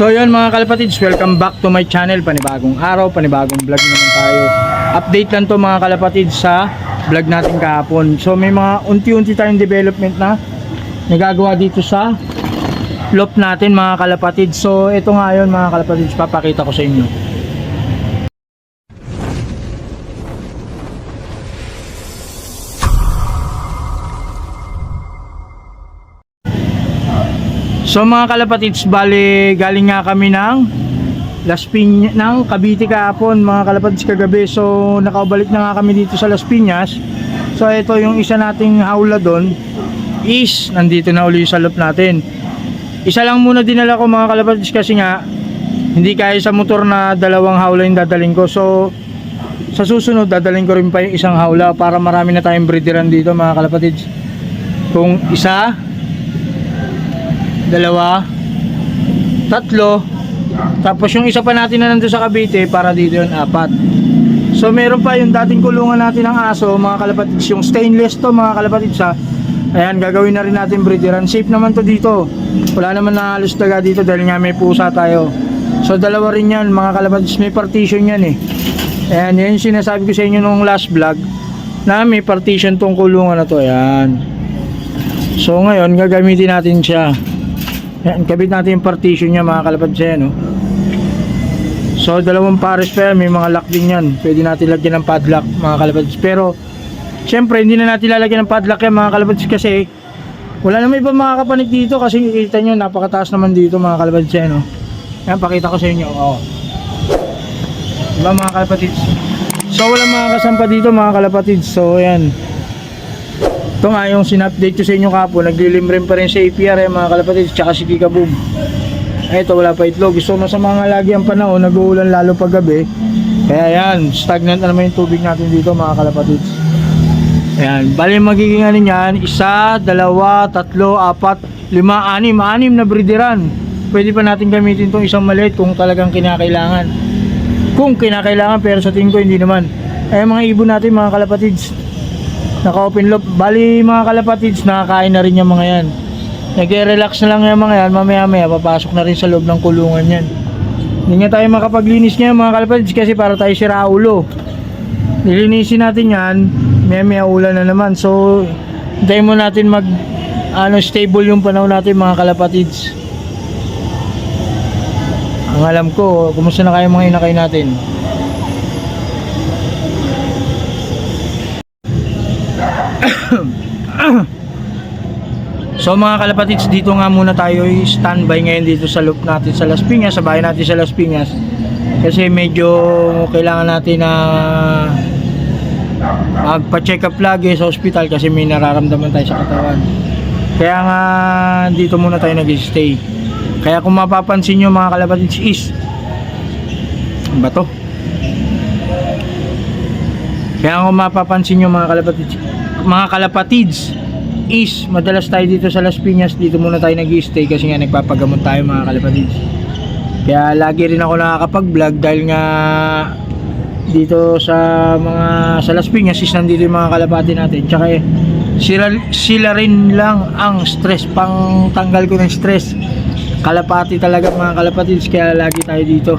So yun mga kalapatids, welcome back to my channel. Panibagong araw, panibagong vlog naman tayo. Update lang to mga kalapatids sa vlog natin kahapon. So may mga unti-unti tayong development na nagagawa dito sa loft natin mga kalapatids. So ito nga yun mga kalapatids, papakita ko sa inyo. So mga kalapatids, bali galing nga kami ng Las Piñas, ng Cavite kahapon mga kalapatids kagabi. So nakabalik na nga kami dito sa Las Piñas. So ito yung isa nating hawla doon is nandito na uli sa loop natin. Isa lang muna dinala ko mga kalapatids kasi nga hindi kaya sa motor na dalawang hawla yung dadaling ko. So sa susunod dadaling ko rin pa yung isang hawla para marami na tayong breederan dito mga kalapatids. Kung isa, dalawa, tatlo, tapos yung isa pa natin na nandun sa Cavite para dito yung apat. So meron pa yung dating kulungan natin ng aso mga kalapatids, yung stainless to mga kalapatids ha. Ayan, gagawin na rin natin breederan. Safe naman to dito. Wala naman na halos daga dito dahil nga may pusa tayo. So dalawa rin yan mga kalapatids, may partition yan eh. Ayan, yan yung sinasabi ko sa inyo nung last vlog na may partition tong kulungan na to. Ayan. So ngayon, gagamitin natin siya. Yan, kabit natin yung partition niya mga kalapad siya, no? So, dalawang pares pa yan, may mga lock din yan. Pwede natin lagyan ng padlock mga kalapad. Pero, syempre, hindi na natin lalagyan ng padlock yan mga kalapad kasi wala naman iba makakapanik dito kasi kita nyo, napakataas naman dito mga kalapad siya, no? Yan, pakita ko sa inyo. Oo. Diba mga kalapatids? So, wala mga kasampa dito mga kalapatids. So, yan. Ito nga yung sinupdate ko sa inyo kapo, naglilimrim pa rin sa APR eh, mga kalapatids, tsaka si Kika Boom. Ito wala pa itlog. So masama nga lagi ang panahon, nag-uulan lalo pag gabi. Kaya yan, stagnant na naman yung tubig natin dito mga kalapatids. Ayan, bali magiging ano yan, isa, dalawa, tatlo, apat, lima, anim, anim na breederan. Pwede pa natin gamitin itong isang maliit kung talagang kinakailangan. Kung kinakailangan, pero sa tingin ko hindi naman. Eh mga ibon natin mga kalapatids, naka-open loop. Bali mga kalapatids, nakakain na rin yung mga yan. Nagre-relax na lang yung mga yan, mamaya maya papasok na rin sa loob ng kulungan yan. Hindi nga tayo makapaglinis ngayon mga kalapatids kasi para tayo si Raulo. Nilinisin natin yan, maya maya ulan na naman. So, hintayin mo natin mag ano, stable yung panahon natin mga kalapatids. Ang alam ko, kumusta na kayo mga inakay natin? So mga kalapatids, dito nga muna tayo standby ngayon dito sa loop natin sa Las Piñas, sa bahay natin sa Las Piñas. Kasi medyo kailangan natin na magpa-check up lagi sa ospital kasi may nararamdaman tayo sa katawan. Kaya nga dito muna tayo nag-stay. Kaya kung mapapansin nyo mga kalapatids is ano ba to? Kaya kung mapapansin nyo mga kalapatids mga kalapatids is madalas tayo dito sa Las Piñas dito muna tayo nag-stay kasi nga nagpapagamot tayo mga kalapatids. Kaya lagi rin ako nakakapag-vlog dahil nga dito sa mga sa Las Piñas is nandito yung mga kalapati natin. Tsaka eh, sila, sila rin lang ang stress pang tanggal ko ng stress. Kalapati talaga mga kalapatids kaya lagi tayo dito.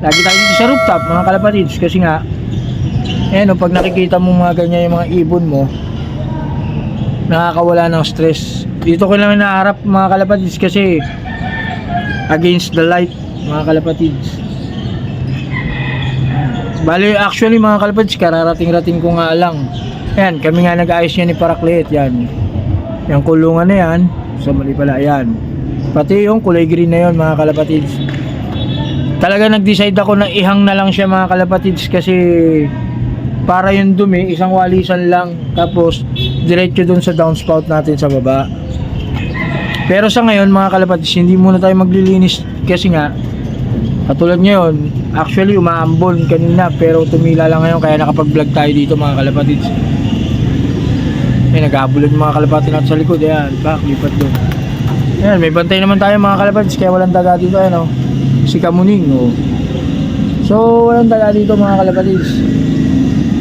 Lagi tayo dito sa rooftop mga kalapatids kasi nga eh no, pag nakikita mo mga ganyan yung mga ibon mo nakakawala ng stress. Dito ko lang naharap mga kalapatids kasi against the light mga kalapatids. Bali actually mga kalapatids kararating-rating ko nga lang. Yan kami nga nag-ayos niya ni Paraklet yan. Yung kulungan na yan so mali pala yan. Pati yung kulay green na yon mga kalapatids. Talaga nag-decide ako na ihang na lang siya mga kalapatids kasi para yung dumi isang walisan lang. Tapos diretso dun sa downspout natin sa baba. Pero sa ngayon mga kalapatids hindi muna tayo maglilinis kasi nga katulad ngayon actually umaambon kanina pero tumila lang ngayon kaya nakapag vlog tayo dito mga kalapatids may naghabulan yung mga kalapati natin sa likod. Ayan back lipat doon ayan may bantay naman tayo mga kalapatids kaya walang daga dito ayan oh. Si Kamuning oh. so walang daga dito mga kalapatids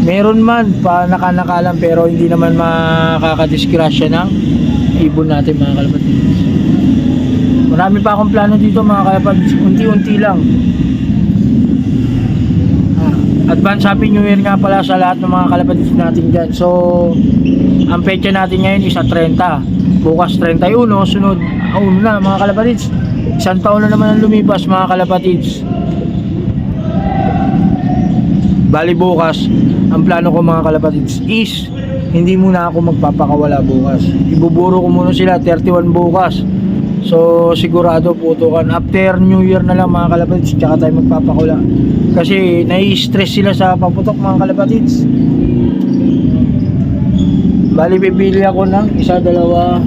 meron man pa nakanakalan pero hindi naman makakadisgrasya ng ibon natin mga kalapatids Marami pa akong plano dito mga kalapatids. Unti-unti lang. Ah, Advance Happy New Year nga pala sa lahat ng mga kalapatids natin dyan. So, ang petsa natin ngayon is sa 30. Bukas 31, sunod, oh, na mga kalapatids. Isang taon na naman ang lumipas mga kalapatids. Bali bukas, ang plano ko mga kalapatids is hindi muna ako magpapakawala bukas. Ibuburo ko muna sila 31 bukas. So sigurado putukan after New Year na lang mga kalapatids tsaka tayo magpapakawala. Kasi nai-stress sila sa paputok mga kalapatids. Bali pipili ako ng isa, dalawa,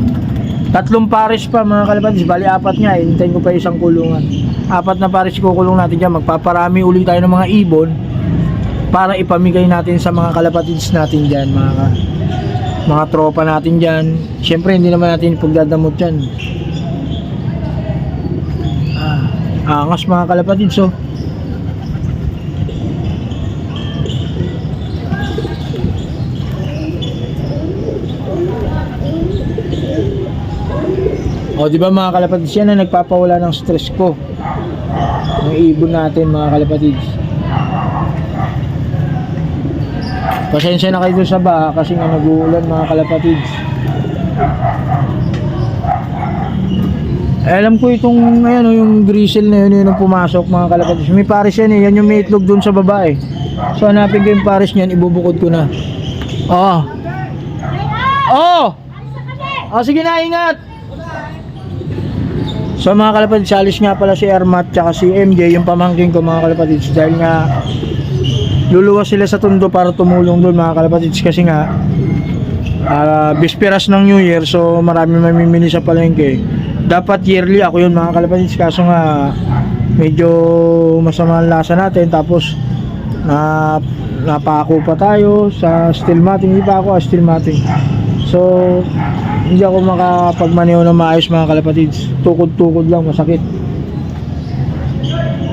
tatlong pares pa mga kalapatids. Bali apat nga, hintayin ko pa isang kulungan. Apat na pares kukulong natin dyan. Magpaparami uli tayo ng mga ibon para ipamigay natin sa mga kalapatids natin dyan, mga ka- mga tropa natin dyan. Siyempre, hindi naman natin pagdadamot dyan. Ah, angas mga kalapatids, oh. O, di ba mga kalapatids, yan na nagpapawala ng stress ko. Ng ibon natin mga kalapatids. Pasensya na kayo sa baha kasi nga nag-uulan mga kalapatids. Eh, alam ko itong ayan, oh, yung grizzle na yun, yun yung pumasok mga kalapatids. May pares yan eh, yan yung may itlog dun sa baba eh. So hanapin ko yung pares niyan, ibubukod ko na. Oh. Oh! Oh, sige na, ingat! So mga kalapatids, alis nga pala si Ermat tsaka si MJ, yung pamangking ko mga kalapatids. Dahil nga, luluwas sila sa tundo para tumulong doon mga kalapatids kasi nga ah bisperas ng New Year so marami mamimili sa palengke. Dapat yearly ako yun mga kalapatids kaso nga medyo masama ang lasa natin tapos na napako pa tayo sa steel matting hindi pa ako ah, steel matting. So hindi ako makapagmaneho ng maayos mga kalapatids. Tukod-tukod lang masakit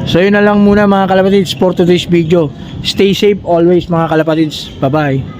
So yun na lang muna mga kalapatids for today's video. Stay safe always mga kalapatids. Bye bye.